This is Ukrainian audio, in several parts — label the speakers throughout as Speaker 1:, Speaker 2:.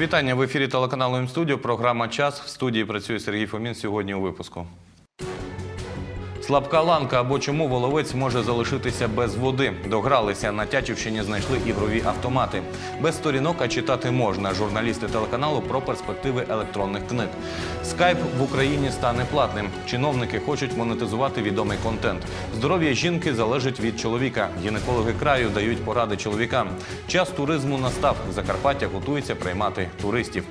Speaker 1: вітання в ефірі телеканалу М-студіо. Програма Час в студії працює Сергій Фомін. Сьогодні у випуску. Слабка ланка або чому воловець може залишитися без води. Догралися на Тячівщині, знайшли ігрові автомати. Без сторінок, а читати можна. Журналісти телеканалу про перспективи електронних книг. Скайп в Україні стане платним. Чиновники хочуть монетизувати відомий контент. Здоров'я жінки залежить від чоловіка. Гінекологи краю дають поради чоловікам. Час туризму настав. Закарпаття готується приймати туристів.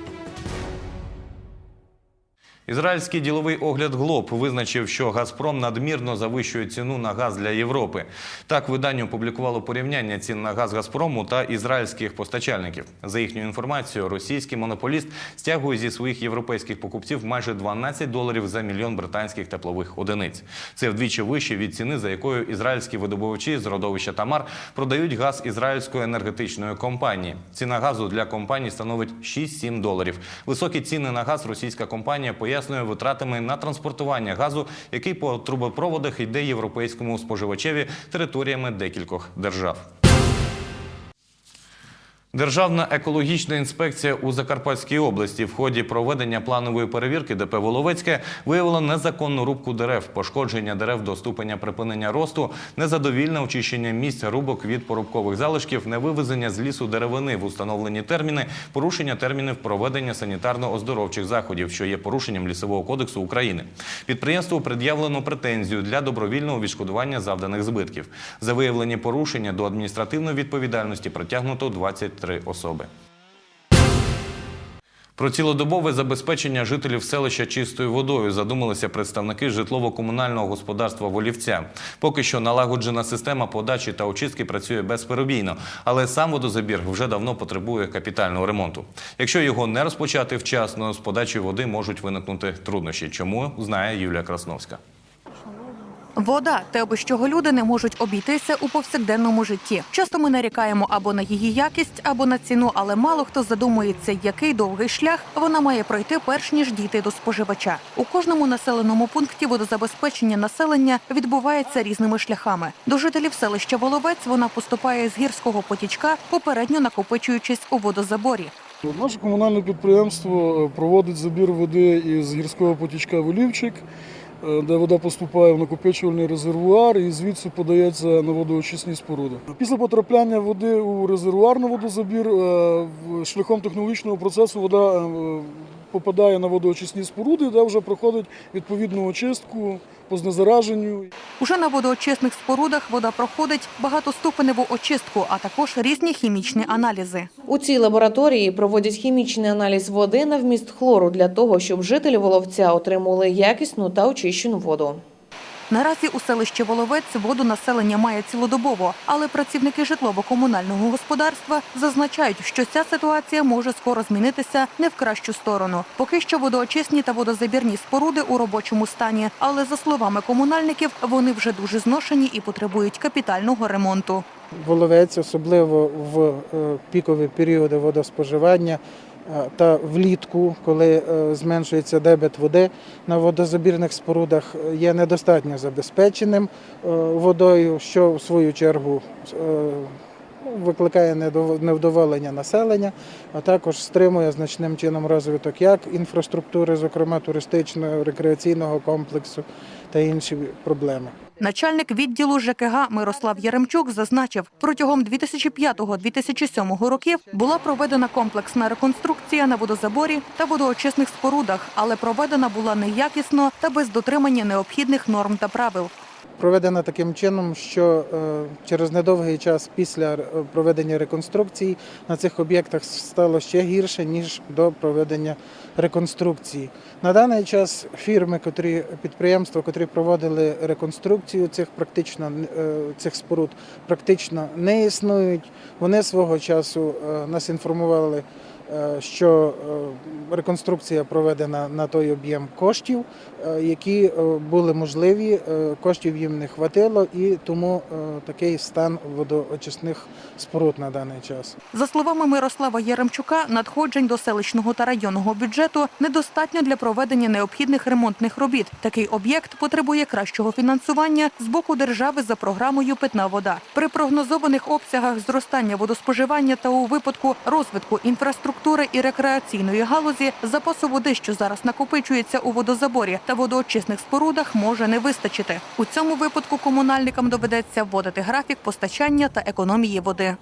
Speaker 1: Ізраїльський діловий огляд Глоб визначив, що Газпром надмірно завищує ціну на газ для Європи. Так видання опублікувало порівняння цін на газ Газпрому та ізраїльських постачальників. За їхньою інформацією, російський монополіст стягує зі своїх європейських покупців майже 12 доларів за мільйон британських теплових одиниць. Це вдвічі вище від ціни, за якою ізраїльські видобувачі з родовища Тамар продають газ ізраїльської енергетичної компанії. Ціна газу для компанії становить 6-7 доларів. Високі ціни на газ російська компанія пояснює витратами на транспортування газу, який по трубопроводах йде європейському споживачеві територіями декількох держав. Державна екологічна інспекція у Закарпатській області в ході проведення планової перевірки ДП Воловецьке виявила незаконну рубку дерев, пошкодження дерев до ступеня припинення росту, незадовільне очищення місць рубок від порубкових залишків, невивезення з лісу деревини в установлені терміни, порушення термінів проведення санітарно-оздоровчих заходів, що є порушенням лісового кодексу України. Підприємству пред'явлено претензію для добровільного відшкодування завданих збитків. За виявлені порушення до адміністративної відповідальності притягнуто 23 особи. Про цілодобове забезпечення жителів селища чистою водою задумалися представники житлово-комунального господарства Волівця. Поки що налагоджена система подачі та очистки працює безперебійно, але сам водозабір вже давно потребує капітального ремонту. Якщо його не розпочати вчасно, з подачі води можуть виникнути труднощі. Чому знає Юлія Красновська.
Speaker 2: Вода те, без чого люди не можуть обійтися у повсякденному житті. Часто ми нарікаємо або на її якість, або на ціну, але мало хто задумується, який довгий шлях вона має пройти, перш ніж дійти до споживача. У кожному населеному пункті водозабезпечення населення відбувається різними шляхами. До жителів селища Воловець вона поступає з гірського потічка, попередньо накопичуючись у водозаборі.
Speaker 3: Наше комунальне підприємство е, проводить забір води із гірського потічка Волівчик, е, де вода поступає в накопичувальний резервуар і звідси подається на водоочисні споруди. Після потрапляння води у резервуар на водозабір е, шляхом технологічного процесу вода е, попадає на водоочисні споруди, де вже проходить відповідну очистку по знезараженню.
Speaker 2: Уже на водоочисних спорудах вода проходить багатоступеневу очистку, а також різні хімічні аналізи.
Speaker 4: У цій лабораторії проводять хімічний аналіз води на вміст хлору для того, щоб жителі Воловця отримували якісну та очищену воду.
Speaker 2: Наразі у селищі Воловець воду населення має цілодобово, але працівники житлово-комунального господарства зазначають, що ця ситуація може скоро змінитися не в кращу сторону. Поки що водоочисні та водозабірні споруди у робочому стані, але за словами комунальників, вони вже дуже зношені і потребують капітального ремонту.
Speaker 5: Воловець, особливо в е, пікові періоди водоспоживання та влітку, коли е, зменшується дебет води на водозабірних спорудах, е, є недостатньо забезпеченим е, водою, що в свою чергу викликає невдоволення населення, а також стримує значним чином розвиток як інфраструктури, зокрема туристичного рекреаційного комплексу та інші проблеми.
Speaker 2: Начальник відділу ЖКГ Мирослав Яремчук зазначив, протягом 2005-2007 років була проведена комплексна реконструкція на водозаборі та водоочисних спорудах, але проведена була неякісно та без дотримання необхідних норм та правил.
Speaker 5: Проведена таким чином, що е, через недовгий час після е, проведення реконструкції на цих об'єктах стало ще гірше ніж до проведення реконструкції. На даний час фірми, котрі підприємства, котрі проводили реконструкцію цих практично е, цих споруд, практично не існують. Вони свого часу нас інформували. Е, Що е, реконструкція проведена на той об'єм коштів, е, які були можливі, коштів їм не хватило, і тому такий стан водоочисних споруд на даний час.
Speaker 2: За словами Мирослава Яремчука, надходжень до селищного та районного бюджету недостатньо для проведення необхідних ремонтних робіт. Такий об'єкт потребує кращого фінансування з боку держави за програмою Питна вода. При прогнозованих обсягах зростання водоспоживання та у випадку розвитку інфраструктури інфраструктури і рекреаційної галузі запасу води, що зараз накопичується у водозаборі та водоочисних спорудах, може не вистачити. У цьому випадку комунальникам доведеться вводити графік постачання та економії води.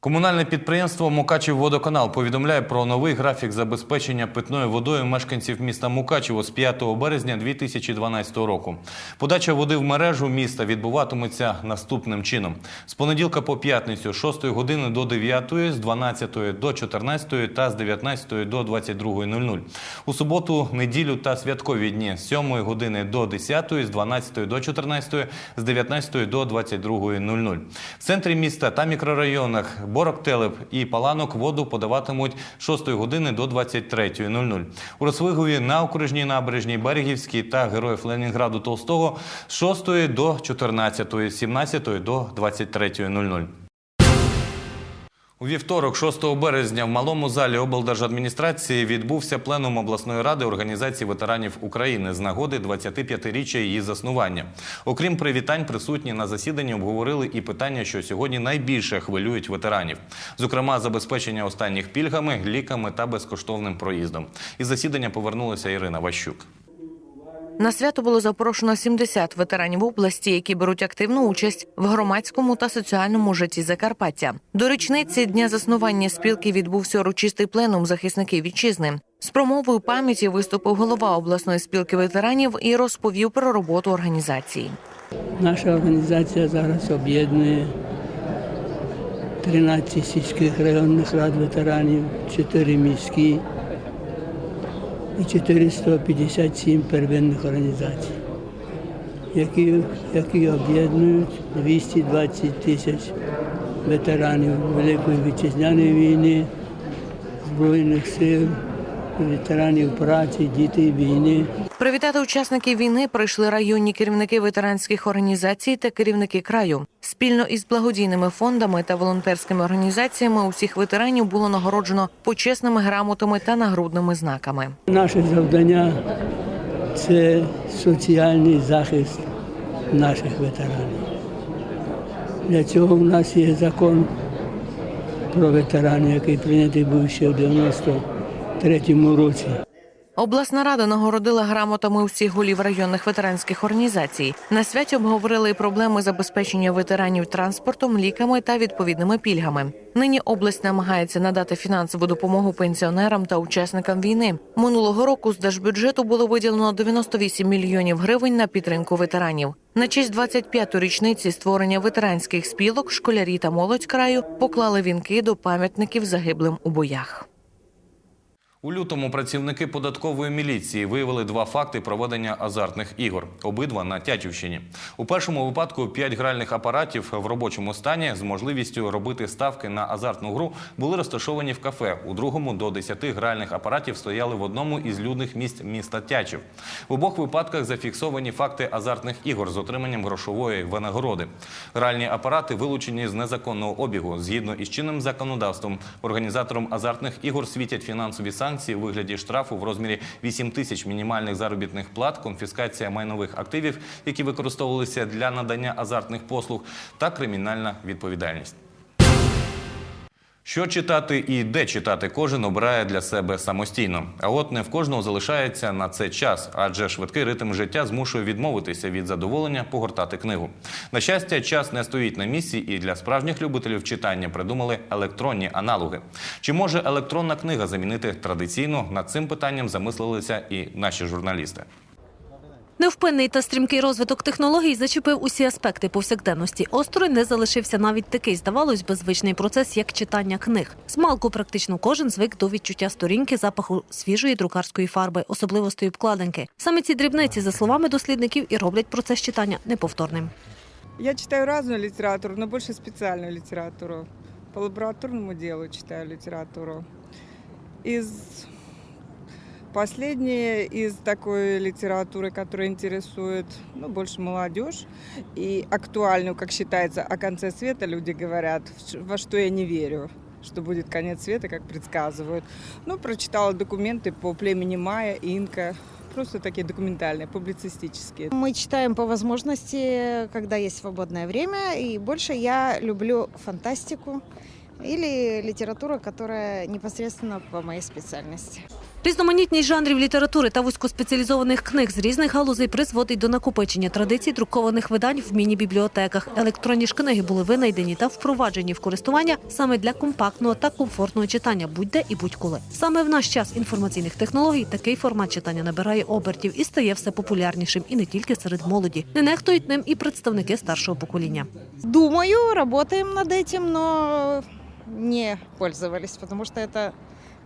Speaker 1: Комунальне підприємство Мукачів-Водоканал повідомляє про новий графік забезпечення питною водою мешканців міста Мукачево з 5 березня 2012 року. Подача води в мережу міста відбуватиметься наступним чином: з понеділка по п'ятницю з 6 години до 9, з 12 до 14 та з 19 до 22.00. У суботу, неділю та святкові дні з 7 години до 10, з 12 до 14, з 19 до 22.00. В центрі міста та мікрорайонах Борок-Телеп і Паланок воду подаватимуть з 6 години до 23.00. У Росвигові на окружній набережній Берегівській та Героїв Ленінграду Толстого з 6 до 14, з 17 до 23.00. У вівторок, 6 березня, в малому залі облдержадміністрації відбувся пленум обласної ради організації ветеранів України з нагоди 25-річчя її заснування. Окрім привітань, присутні на засіданні обговорили і питання, що сьогодні найбільше хвилюють ветеранів, зокрема забезпечення останніх пільгами, ліками та безкоштовним проїздом. Із засідання повернулася Ірина Ващук.
Speaker 4: На свято було запрошено 70 ветеранів області, які беруть активну участь в громадському та соціальному житті Закарпаття. До річниці дня заснування спілки відбувся урочистий пленум захисників вітчизни. З промовою пам'яті виступив голова обласної спілки ветеранів і розповів про роботу організації.
Speaker 6: Наша організація зараз об'єднує 13 сільських районних рад ветеранів, 4 міські і 457 первинних організацій, які, які об'єднують 220 тисяч ветеранів Великої вітчизняної війни, Збройних сил, ветеранів праці, дітей війни.
Speaker 4: Привітати учасників війни прийшли районні керівники ветеранських організацій та керівники краю. Спільно із благодійними фондами та волонтерськими організаціями усіх ветеранів було нагороджено почесними грамотами та нагрудними знаками.
Speaker 6: Наше завдання це соціальний захист наших ветеранів. Для цього в нас є закон про ветеранів, який прийнятий був ще в 93-му році.
Speaker 4: Обласна рада нагородила грамотами усіх голів районних ветеранських організацій. На святі обговорили проблеми забезпечення ветеранів транспортом, ліками та відповідними пільгами. Нині область намагається надати фінансову допомогу пенсіонерам та учасникам війни. Минулого року з держбюджету було виділено 98 мільйонів гривень на підтримку ветеранів. На честь 25-ту річниці створення ветеранських спілок школярі та молодь краю поклали вінки до пам'ятників загиблим у боях.
Speaker 1: У лютому працівники податкової міліції виявили два факти проведення азартних ігор. Обидва на Тячівщині. У першому випадку п'ять гральних апаратів в робочому стані з можливістю робити ставки на азартну гру були розташовані в кафе. У другому до 10 гральних апаратів стояли в одному із людних місць міста Тячів. В обох випадках зафіксовані факти азартних ігор з отриманням грошової винагороди. Гральні апарати вилучені з незаконного обігу. Згідно із чинним законодавством, організаторам азартних ігор світять фінансові санкції у вигляді штрафу в розмірі 8 тисяч мінімальних заробітних плат, конфіскація майнових активів, які використовувалися для надання азартних послуг, та кримінальна відповідальність. Що читати і де читати, кожен обирає для себе самостійно. А от не в кожного залишається на це час, адже швидкий ритм життя змушує відмовитися від задоволення погортати книгу. На щастя, час не стоїть на місці, і для справжніх любителів читання придумали електронні аналоги. Чи може електронна книга замінити традиційну? Над цим питанням замислилися і наші журналісти.
Speaker 7: Невпинний та стрімкий розвиток технологій зачепив усі аспекти повсякденності. Осторонь не залишився навіть такий, здавалось би, звичний процес, як читання книг. Змалку практично кожен звик до відчуття сторінки, запаху свіжої друкарської фарби, особливостей обкладинки. Саме ці дрібниці, за словами дослідників, і роблять процес читання неповторним.
Speaker 8: Я читаю разную литературу, но больше специальную литературу. По лабораторному делу читаю литературу. Из последнее из такой литературы, которая интересует ну, больше молодежь и актуальную, как считается, о конце света люди говорят, во что я не верю что будет конец света, как предсказывают. Ну, прочитала документы по племени Майя, Инка, просто такие документальные, публицистические.
Speaker 9: Мы читаем по возможности, когда есть свободное время. И больше я люблю фантастику, или литература, которая непосредственно по моей специальности.
Speaker 7: Різноманітність жанрів літератури та вузькоспеціалізованих книг з різних галузей призводить до накопичення традицій друкованих видань в міні-бібліотеках. Електронні ж книги були винайдені та впроваджені в користування саме для компактного та комфортного читання будь-де і будь-коли. Саме в наш час інформаційних технологій такий формат читання набирає обертів і стає все популярнішим, і не тільки серед молоді. Не нехтують ним і представники старшого покоління.
Speaker 9: Думаю, работаем над этим, но не пользовались, потому что это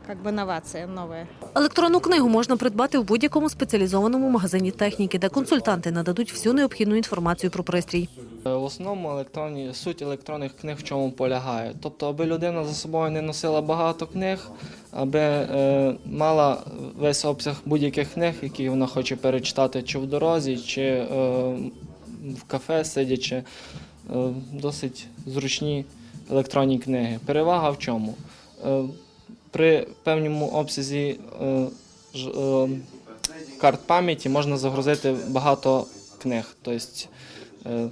Speaker 9: как бы новация новая.
Speaker 7: Електронну книгу можна придбати в будь-якому спеціалізованому магазині техніки, де консультанти нададуть всю необхідну інформацію про пристрій.
Speaker 10: Е, В основному електронні суть електронних книг в чому полягає. Тобто, аби людина за собою не носила багато книг, аби е, мала весь обсяг будь-яких книг, які вона хоче перечитати, чи в дорозі, чи е, в кафе сидячи, е, досить зручні електронні книги. Перевага в чому? Е, при певному обсязі е, е, карт пам'яті можна загрузити багато книг. Тобто, е,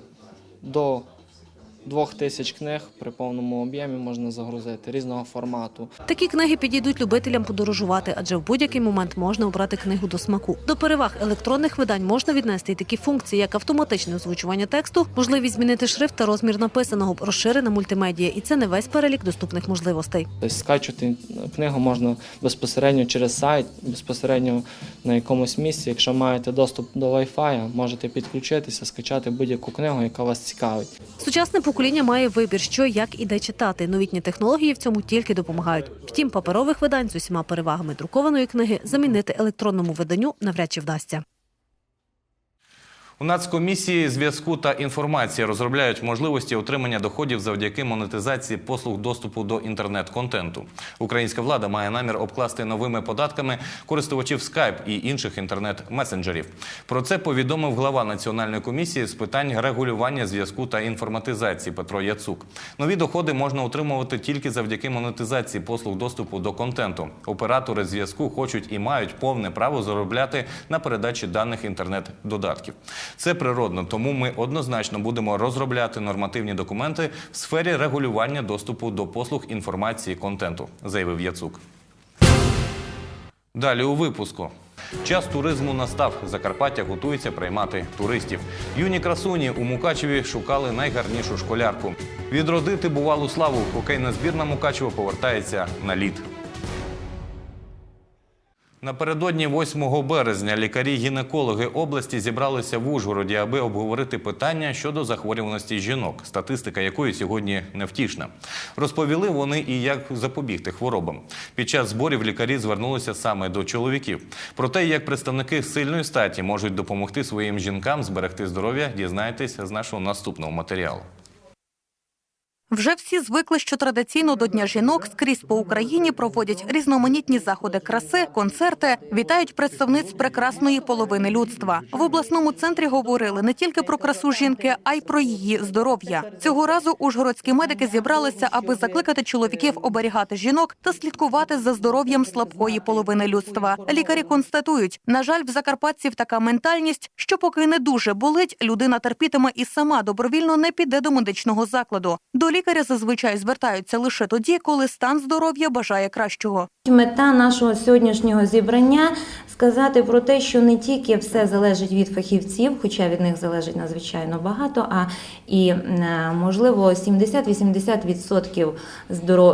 Speaker 10: до 2000 книг при повному об'ємі можна загрузити різного формату.
Speaker 7: Такі книги підійдуть любителям подорожувати, адже в будь-який момент можна обрати книгу до смаку. До переваг електронних видань можна віднести й такі функції, як автоматичне озвучування тексту, можливість змінити шрифт та розмір написаного, розширена мультимедія, і це не весь перелік доступних можливостей.
Speaker 10: Тобто скачувати книгу можна безпосередньо через сайт, безпосередньо на якомусь місці. Якщо маєте доступ до Wi-Fi, можете підключитися, скачати будь-яку книгу, яка вас цікавить.
Speaker 7: Сучасне покоління має вибір, що як і де читати. Новітні технології в цьому тільки допомагають. Втім, паперових видань з усіма перевагами друкованої книги замінити електронному виданню навряд чи вдасться.
Speaker 1: У Нацкомісії зв'язку та інформації розробляють можливості отримання доходів завдяки монетизації послуг доступу до інтернет-контенту. Українська влада має намір обкласти новими податками користувачів Skype і інших інтернет-месенджерів. Про це повідомив глава Національної комісії з питань регулювання зв'язку та інформатизації Петро Яцук. Нові доходи можна отримувати тільки завдяки монетизації послуг доступу до контенту. Оператори зв'язку хочуть і мають повне право заробляти на передачі даних інтернет-додатків. Це природно, тому ми однозначно будемо розробляти нормативні документи в сфері регулювання доступу до послуг інформації контенту, заявив Яцук. Далі у випуску. Час туризму настав. Закарпаття готується приймати туристів. Юні красуні у Мукачеві шукали найгарнішу школярку. Відродити бувалу славу. Хокейна збірна Мукачева повертається на лід. Напередодні 8 березня лікарі-гінекологи області зібралися в Ужгороді, аби обговорити питання щодо захворюваності жінок, статистика якої сьогодні невтішна. Розповіли вони і як запобігти хворобам. Під час зборів лікарі звернулися саме до чоловіків. Про те, як представники сильної статі можуть допомогти своїм жінкам зберегти здоров'я, дізнайтесь з нашого наступного матеріалу.
Speaker 2: Вже всі звикли, що традиційно до Дня жінок скрізь по Україні проводять різноманітні заходи краси, концерти, вітають представниць прекрасної половини людства. В обласному центрі говорили не тільки про красу жінки, а й про її здоров'я. Цього разу ужгородські медики зібралися, аби закликати чоловіків оберігати жінок та слідкувати за здоров'ям слабкої половини людства. Лікарі констатують, на жаль, в закарпатців така ментальність, що поки не дуже болить, людина терпітиме і сама добровільно не піде до медичного закладу. До лікаря зазвичай звертаються лише тоді, коли стан здоров'я бажає кращого.
Speaker 11: Мета нашого сьогоднішнього зібрання сказати про те, що не тільки все залежить від фахівців, хоча від них залежить надзвичайно багато, а і е, можливо 70-80%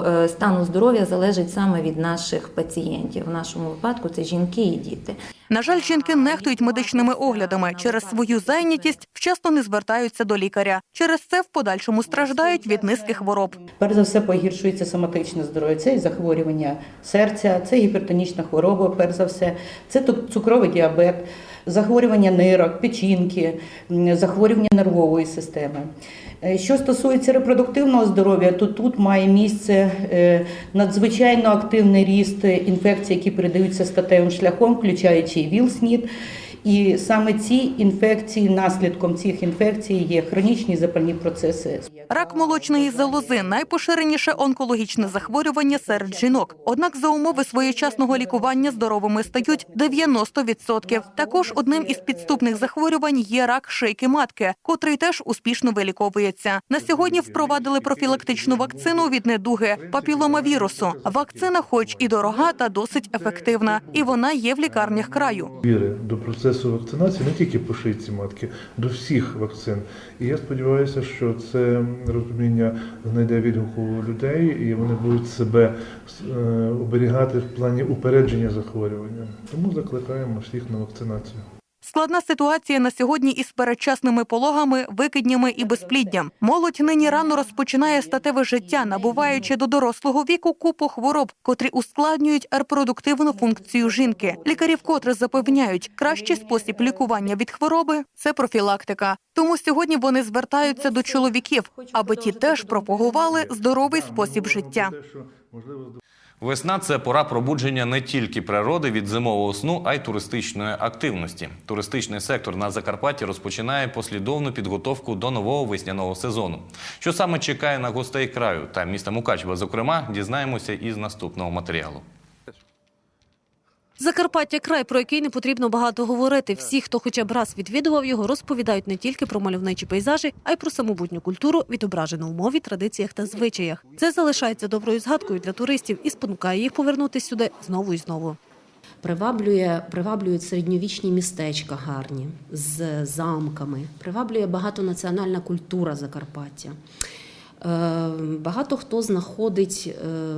Speaker 11: е, стану здоров'я залежить саме від наших пацієнтів. В нашому випадку це жінки і діти.
Speaker 2: На жаль, жінки нехтують медичними оглядами через свою зайнятість, вчасно не звертаються до лікаря. Через це в подальшому страждають від низки хвороб.
Speaker 12: Перш за все погіршується соматичне здоров'я. Це і захворювання серця, це гіпертонічна хвороба, перш за все, це цукровий діабет, захворювання нирок, печінки, захворювання нервової системи. Е, Що стосується репродуктивного здоров'я, то тут має місце е, надзвичайно активний ріст інфекцій, які передаються статевим шляхом, включаючи і ВІЛ-СНІД. І саме ці інфекції, наслідком цих інфекцій є хронічні запальні процеси.
Speaker 2: Рак молочної залози найпоширеніше онкологічне захворювання серед жінок. Однак за умови своєчасного лікування здоровими стають 90%. Також одним із підступних захворювань є рак шийки матки, котрий теж успішно виліковується. На сьогодні впровадили профілактичну вакцину від недуги папіломавірусу. Вакцина, хоч і дорога, та досить ефективна, і вона є в лікарнях краю.
Speaker 13: Віри до процесу вакцинації не тільки по шийці матки, до всіх вакцин. І я сподіваюся, що це розуміння знайде відгук у людей, і вони будуть себе е, оберігати в плані упередження захворювання. Тому закликаємо всіх на вакцинацію.
Speaker 2: Складна ситуація на сьогодні із передчасними пологами, викиднями і безпліддям. Молодь нині рано розпочинає статеве життя, набуваючи до дорослого віку купу хвороб, котрі ускладнюють репродуктивну функцію жінки. Лікарі вкотре запевняють, кращий спосіб лікування від хвороби це профілактика. Тому сьогодні вони звертаються до чоловіків, аби ті теж пропагували здоровий спосіб життя.
Speaker 1: Весна це пора пробудження не тільки природи від зимового сну, а й туристичної активності. Туристичний сектор на Закарпатті розпочинає послідовну підготовку до нового весняного сезону. Що саме чекає на гостей краю та міста Мукачева, зокрема, дізнаємося із наступного матеріалу.
Speaker 7: Закарпаття край, про який не потрібно багато говорити. Всі, хто хоча б раз відвідував його, розповідають не тільки про мальовничі пейзажі, а й про самобутню культуру, відображену у мові, традиціях та звичаях. Це залишається доброю згадкою для туристів і спонукає їх повернутися сюди знову і знову.
Speaker 14: Приваблює, приваблюють середньовічні містечка гарні з замками, приваблює багатонаціональна культура Закарпаття. Е, Багато хто знаходить е,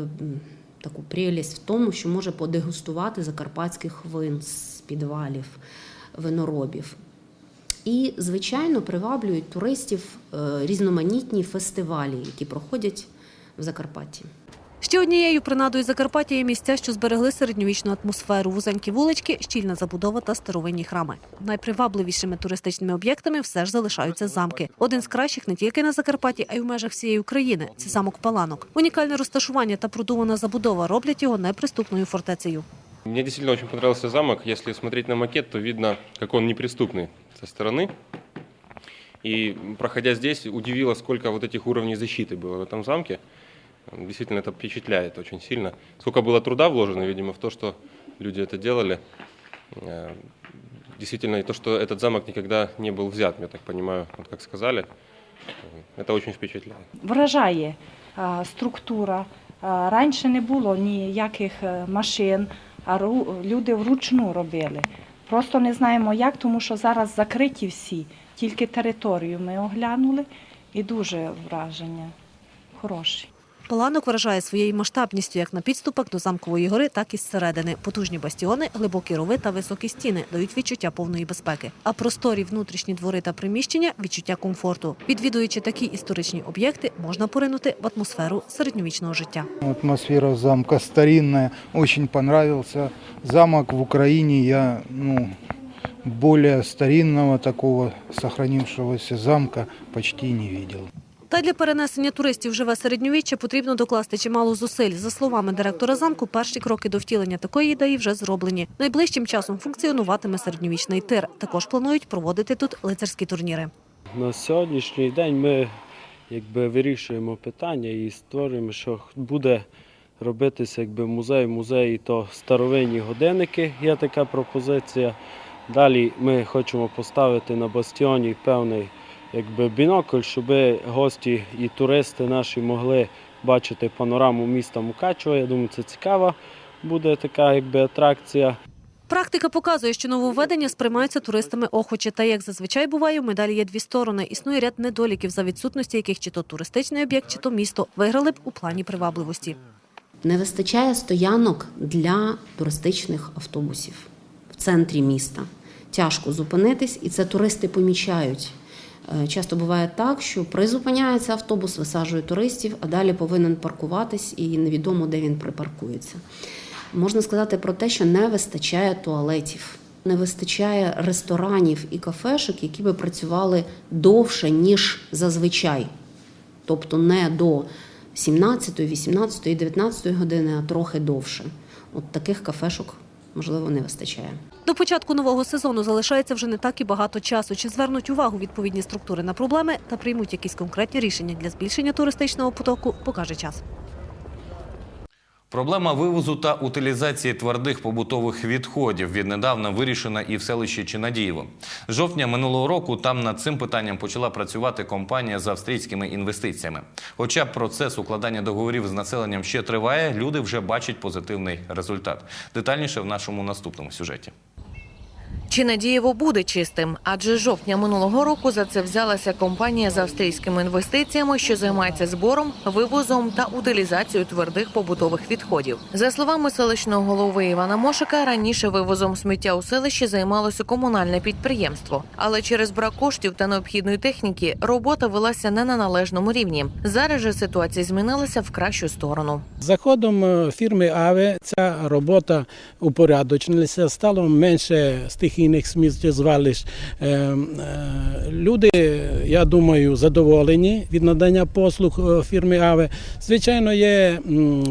Speaker 14: таку прелість в тому, що може подегустувати закарпатських вин з підвалів, виноробів. І, звичайно, приваблюють туристів е, різноманітні фестивалі, які проходять в Закарпатті.
Speaker 7: Ще однією принадою Закарпаття є місця, що зберегли середньовічну атмосферу, вузенькі вулички, щільна забудова та старовинні храми. Найпривабливішими туристичними об'єктами все ж залишаються замки. Один з кращих не тільки на Закарпатті, а й у межах всієї України. Це замок Паланок. Унікальне розташування та продумана забудова роблять його неприступною фортецею.
Speaker 15: Мне действительно очень понравился замок. Если смотреть на макет, то видно, как он неприступный со стороны. И проходя здесь, удивило, сколько вот этих уровней защиты было в этом замке. Действительно, это впечатляет очень сильно. Сколько было труда вложено, видимо, в то, что люди это делали. Э, Действительно, и то, что этот замок никогда не был взят, я так понимаю, вот как сказали. Э, Это очень впечатляет.
Speaker 16: вражає а, структура. А, Раніше не було ніяких е, машин, а ру- люди вручну робили. Просто не знаємо як, тому що зараз закриті всі. Тільки територію ми оглянули і дуже враження хороші.
Speaker 7: Паланок вражає своєю масштабністю як на підступах до замкової гори, так і зсередини. Потужні бастіони, глибокі рови та високі стіни дають відчуття повної безпеки. А просторі внутрішні двори та приміщення відчуття комфорту. Відвідуючи такі історичні об'єкти, можна поринути в атмосферу середньовічного життя.
Speaker 17: Атмосфера замка старинная, очень понравился. Замок в Украине я, ну, более старинного такого сохранившегося замка почти не видел.
Speaker 7: Та для перенесення туристів в живе середньовіччя потрібно докласти чимало зусиль. За словами директора замку, перші кроки до втілення такої ідеї вже зроблені. Найближчим часом функціонуватиме середньовічний тир. Також планують проводити тут лицарські турніри.
Speaker 18: На сьогоднішній день ми якби вирішуємо питання і створюємо, що буде робитися якби музей, музеї то старовинні годинники. Є така пропозиція. Далі ми хочемо поставити на бастіоні певний якби бінокль, щоб гості і туристи наші могли бачити панораму міста Мукачева. Я думаю, це цікава буде така якби атракція.
Speaker 7: Практика показує, що нововведення сприймаються туристами охоче. Та як зазвичай буває, у медалі є дві сторони. Існує ряд недоліків, за відсутності яких чи то туристичний об'єкт, чи то місто виграли б у плані привабливості.
Speaker 14: Не вистачає стоянок для туристичних автобусів в центрі міста. Тяжко зупинитись, і це туристи помічають. Е, Часто буває так, що призупиняється автобус, висаджує туристів, а далі повинен паркуватись, і невідомо, де він припаркується. Можна сказати про те, що не вистачає туалетів, не вистачає ресторанів і кафешок, які би працювали довше, ніж зазвичай. Тобто не до 17, 18, 19 години, а трохи довше. От таких кафешок можливо не вистачає.
Speaker 7: До початку нового сезону залишається вже не так і багато часу. Чи звернуть увагу відповідні структури на проблеми та приймуть якісь конкретні рішення для збільшення туристичного потоку, покаже час.
Speaker 1: Проблема вивозу та утилізації твердих побутових відходів віднедавна вирішена і в селищі Чинадієво. З жовтня минулого року там над цим питанням почала працювати компанія з австрійськими інвестиціями. Хоча процес укладання договорів з населенням ще триває, люди вже бачать позитивний результат. Детальніше в нашому наступному сюжеті.
Speaker 4: Чи Надієво буде чистим? Адже жовтня минулого року за це взялася компанія з австрійськими інвестиціями, що займається збором, вивозом та утилізацією твердих побутових відходів. За словами селищного голови Івана Мошика, раніше вивозом сміття у селищі займалося комунальне підприємство, але через брак коштів та необхідної техніки робота велася не на належному рівні. Зараз же ситуація змінилася в кращу сторону.
Speaker 19: Заходом е, фірми АВЕ ця робота упорядочилася, стало менше стихійних сміттєзвалищ. Е, е, Люди, я думаю, задоволені від надання послуг е, фірми АВЕ. Звичайно, є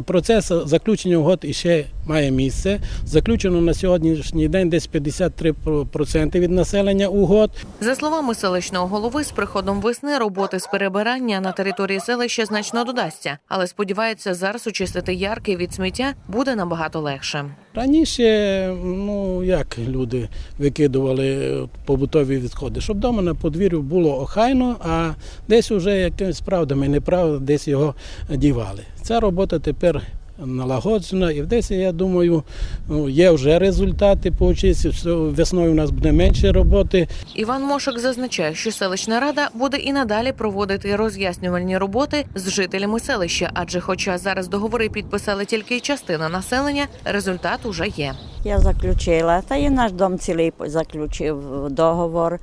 Speaker 19: процес заключення угод іще має місце. Заключено на сьогоднішній день десь 53% від населення угод.
Speaker 4: За словами селищного голови, з приходом весни роботи з перебирання на території селища значно додасться, але сподівається, зараз очистити ярки від сміття буде набагато легше.
Speaker 19: Раніше, ну як люди викидували е, побутові відходи, щоб вдома на подвір'ю було охайно, а десь вже якимись правдами, неправдами десь його дівали. Ця робота тепер налагоджена, і в десь, я думаю, ну, є вже результати по очистці. Все, Весною у нас буде менше роботи.
Speaker 4: Іван Мошик зазначає, що селищна рада буде і надалі проводити роз'яснювальні роботи з жителями селища, адже, хоча зараз договори підписали тільки частина населення, результат уже є.
Speaker 20: Я заключила, та і наш дом цілий заключив договор.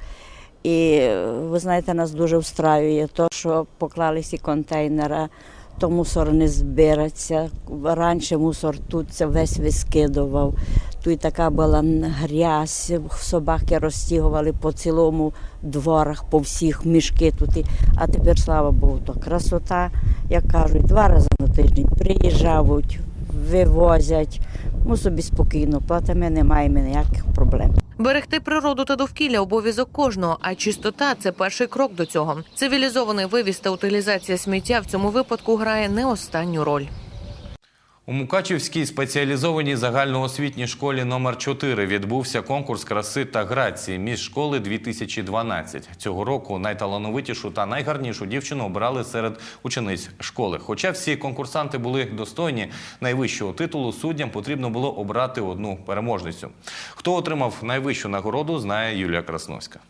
Speaker 20: І ви знаєте, нас дуже встраює то, що поклали всі контейнери, то мусор не збирається. Раніше мусор тут весь вискидував. Тут така була грязь, собаки розтягували по цілому дворах, по всіх мішки тут. А тепер, слава Богу, то красота, як кажуть, два рази на тиждень приїжджають, вивозять. Ми собі спокійно платимо, не маємо ніяких проблем.
Speaker 4: Берегти природу та довкілля обов'язок кожного, а чистота це перший крок до цього. Цивілізований вивіз та утилізація сміття в цьому випадку грає не останню роль.
Speaker 1: У Мукачівській спеціалізованій загальноосвітній школі номер 4 відбувся конкурс краси та грації між школи 2012. Цього року найталановитішу та найгарнішу дівчину обрали серед учениць школи. Хоча всі конкурсанти були достойні найвищого титулу, суддям потрібно було обрати одну переможницю. Хто отримав найвищу нагороду, знає Юлія Красновська.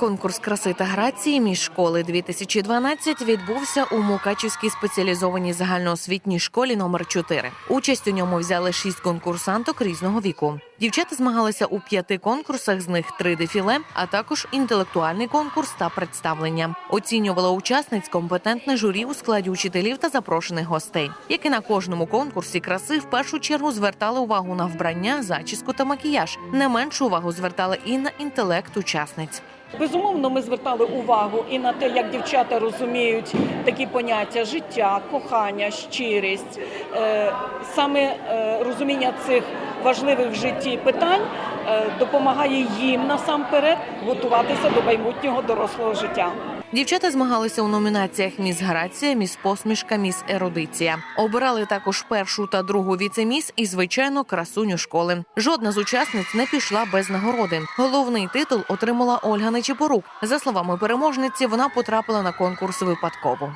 Speaker 4: Конкурс краси та грації між школи 2012 відбувся у Мукачівській спеціалізованій загальноосвітній школі номер 4 Участь у ньому взяли шість конкурсанток різного віку. Дівчата змагалися у п'яти конкурсах, з них три дефіле, а також інтелектуальний конкурс та представлення. Оцінювало учасниць компетентне журі у складі учителів та запрошених гостей, які на кожному конкурсі краси в першу чергу звертали увагу на вбрання, зачіску та макіяж. Не меншу увагу звертали і на інтелект учасниць.
Speaker 21: Безумовно, ми звертали увагу і на те, як дівчата розуміють такі поняття життя, кохання, щирість. Е, Саме е, розуміння цих важливих в житті питань е, допомагає їм насамперед готуватися до майбутнього дорослого життя.
Speaker 4: Дівчата змагалися у номінаціях Міс Грація, Міс Посмішка, Міс Ерудиція. Обирали також першу та другу віцеміс і, звичайно, красуню школи. Жодна з учасниць не пішла без нагороди. Головний титул отримала Ольга Нечипорук. За словами переможниці, вона потрапила на конкурс випадково.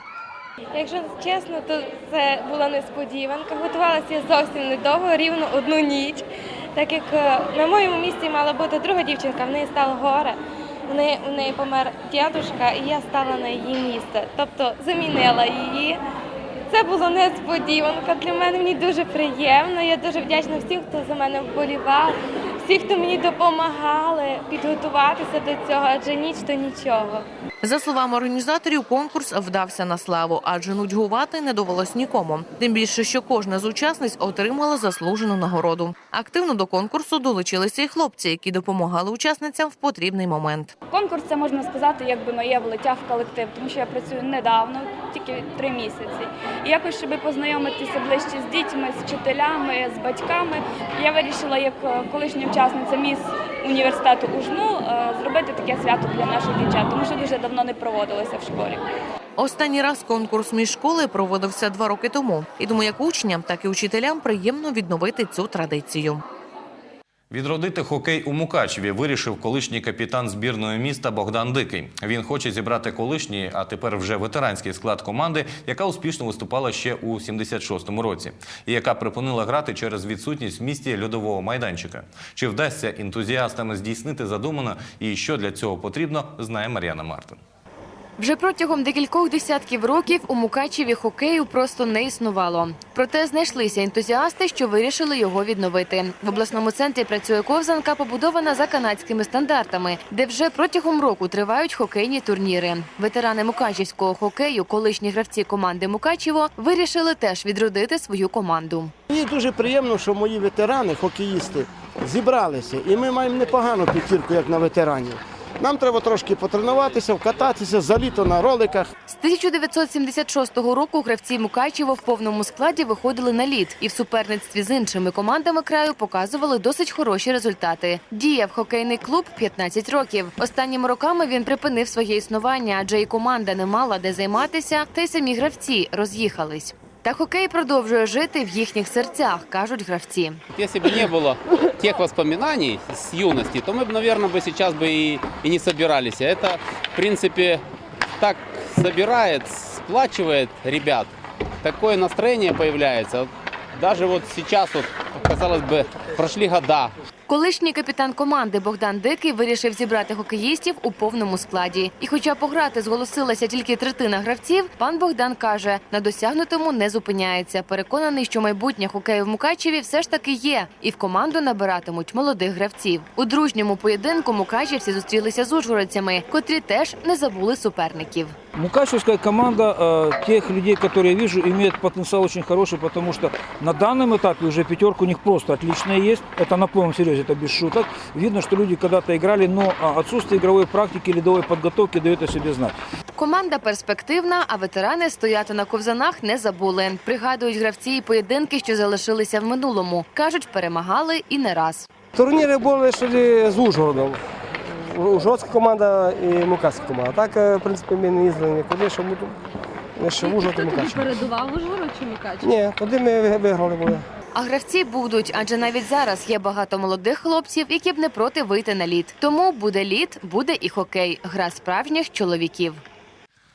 Speaker 22: Якщо чесно, то це була несподіванка. Готувалася я зовсім недовго, рівно одну ніч. Так як е, на моєму місці мала бути друга дівчинка, в неї стало горе. В неї помер дядушка, і я стала на її місце. Тобто замінила її. Це було несподіванка. Для мене мені дуже приємно. Я дуже вдячна всім, хто за мене вболівав, всі, хто мені допомагали підготуватися до цього, адже ніч то нічого.
Speaker 4: За словами організаторів, конкурс вдався на славу, адже нудьгувати не довелось нікому. Тим більше, що кожна з учасниць отримала заслужену нагороду. Активно до конкурсу долучилися і хлопці, які допомагали учасницям в потрібний момент.
Speaker 23: Конкурс це можна сказати, якби моє влиття в колектив, тому що я працюю недавно, тільки три місяці. І якось, щоб познайомитися ближче з дітьми, з вчителями, з батьками, я вирішила, як е, колишня учасниця міс університету УЖНУ, е, зробити таке свято для наших дівчат, тому що дуже давно не проводилося в школі.
Speaker 4: Останній раз конкурс між школи проводився два роки тому. І тому як учням, так і учителям приємно відновити цю традицію.
Speaker 1: Відродити хокей у Мукачеві вирішив колишній капітан збірної міста Богдан Дикий. Він хоче зібрати колишній, а тепер вже ветеранський склад команди, яка успішно виступала ще у 76-му році, і яка припинила грати через відсутність в місті льодового майданчика. Чи вдасться ентузіастам здійснити задумано і що для цього потрібно, знає Мар'яна Мартин.
Speaker 24: Вже протягом декількох десятків років у Мукачеві хокею просто не існувало. Проте знайшлися ентузіасти, що вирішили його відновити. В обласному центрі працює ковзанка, побудована за канадськими стандартами, де вже протягом року тривають хокейні турніри. Ветерани мукачівського хокею, колишні гравці команди Мукачево, вирішили теж відродити свою команду.
Speaker 25: Мені дуже приємно, що мої ветерани, хокеїсти, зібралися. І ми маємо непогану п'ятірку, як на ветеранів. Нам треба трошки потренуватися, вкататися за літо на роликах.
Speaker 24: З 1976 року гравці Мукачево в повному складі виходили на лід і в суперництві з іншими командами краю показували досить хороші результати. Діяв хокейний клуб 15 років. Останніми роками він припинив своє існування, адже і команда не мала де займатися, та й самі гравці роз'їхались. Та хокей продовжує жити в їхніх серцях, кажуть гравці.
Speaker 26: Если бы не было тех воспоминаний с юности, то мы бы, наверное, бы сейчас бы и, и не собирались. А Это, в принципе, так собирает, сплачивает ребят. Такое настроение появляется. Даже вот сейчас, вот, казалось бы, прошли года,
Speaker 24: Колишній капітан команди Богдан Дикий вирішив зібрати хокеїстів у повному складі. І хоча пограти зголосилася тільки третина гравців, пан Богдан каже, на досягнутому не зупиняється. Переконаний, що майбутнє хокею в Мукачеві все ж таки є, і в команду набиратимуть молодих гравців. У дружньому поєдинку мукачівці зустрілися з ужгородцями, котрі теж не забули суперників.
Speaker 27: Мукачевская команда э, тех людей, которые я вижу, имеет потенциал очень хороший, потому что на данном этапе уже пятерка у них просто отличная есть. Это на полном серьезе, это без шуток. Видно, что люди когда-то играли, но а, отсутствие игровой практики, ледовой подготовки дает о себе знать.
Speaker 24: Команда перспективна, а ветерани стояти на ковзанах не забули. Пригадують гравці і поєдинки, що залишилися в минулому. кажуть, перемагали і не раз.
Speaker 28: Турніри були ще з Ужгородом. Ужгородська команда і Мукачська команда. Так, е, в принципі, ми не їздили нікуди, щоб ми тут не ще в Ужгород і Мукачево.
Speaker 22: передував Ужгород чи Мукач?
Speaker 28: Ні, туди ми виграли були.
Speaker 24: А гравці будуть, адже навіть зараз є багато молодих хлопців, які б не проти вийти на лід. Тому буде лід, буде і хокей. Гра справжніх чоловіків.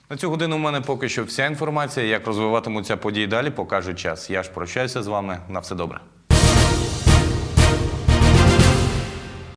Speaker 1: На цю годину у мене поки що вся інформація. Як розвиватимуться події далі, покаже час. Я ж прощаюся з вами. На все добре.